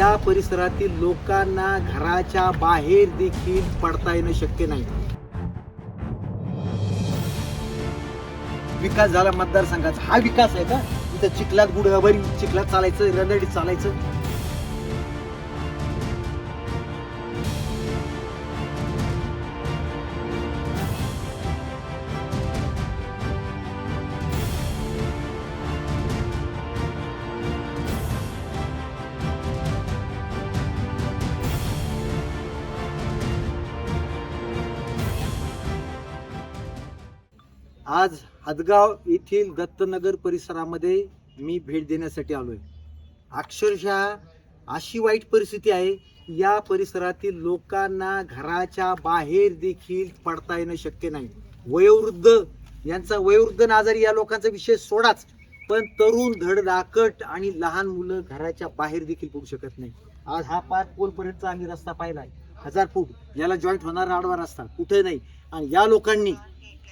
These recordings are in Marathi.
त्या परिसरातील लोकांना घराच्या बाहेर देखील पडता येणं शक्य नाही. विकास झाला मतदारसंघाचा. हा विकास आहे का? इथं चिखलात गुडगाभरी चिखलात चालायचं रंदडीत चालायचं. आज हदगाव येथील दत्तनगर परिसरामध्ये मी भेट देण्यासाठी आलो आहे अक्षरशः अशी वाईट परिस्थिती आहे या परिसरातील लोकांना घराच्या बाहेर देखील पडता येणं शक्य नाही. वयोवृद्ध यांचा वयोवृद्ध आजारी या लोकांचा विषय सोडाच पण तरुण धडधाकट आणि लहान मुलं घराच्या बाहेर देखील पडू शकत नाही. आज हा पाच पोलपर्यंतचा आम्ही रस्ता पाहिला आहे हजार फूट. याला जॉईंट होणारा आडवा रस्ता कुठे नाही. आणि या लोकांनी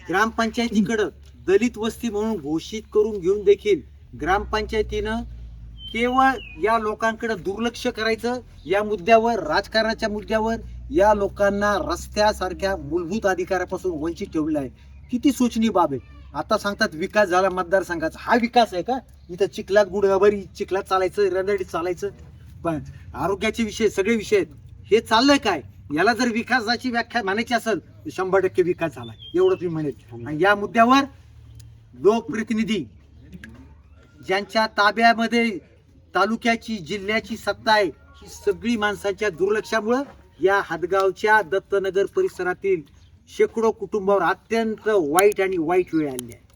ग्रामपंचायतीकडं दलित वस्ती म्हणून घोषित करून घेऊन देखील ग्रामपंचायतीनं केवळ या लोकांकडे दुर्लक्ष करायचं या मुद्द्यावर राजकारणाच्या मुद्द्यावर या लोकांना रस्त्यासारख्या मूलभूत अधिकारापासून वंचित ठेवलं आहे. किती सूचनीय बाब आहे. आता सांगतात विकास झाला मतदारसंघाचा. हा विकास आहे का? इथं चिखलात गुडगाभरी चिखलात चालायचं रंदडीत चालायचं. पण आरोग्याचे विषय सगळे विषय आहेत. हे चाललंय काय? याला जर विकासाची व्याख्या म्हणायची असेल तर शंभर टक्के विकास झाला. एवढं तुम्ही म्हणेल. आणि या मुद्द्यावर लोकप्रतिनिधी ज्यांच्या ताब्यामध्ये तालुक्याची जिल्ह्याची सत्ता आहे ही सगळी माणसांच्या दुर्लक्षामुळं या हदगावच्या दत्तनगर परिसरातील शेकडो कुटुंबावर अत्यंत वाईट आणि वाईट वेळ आली आहे.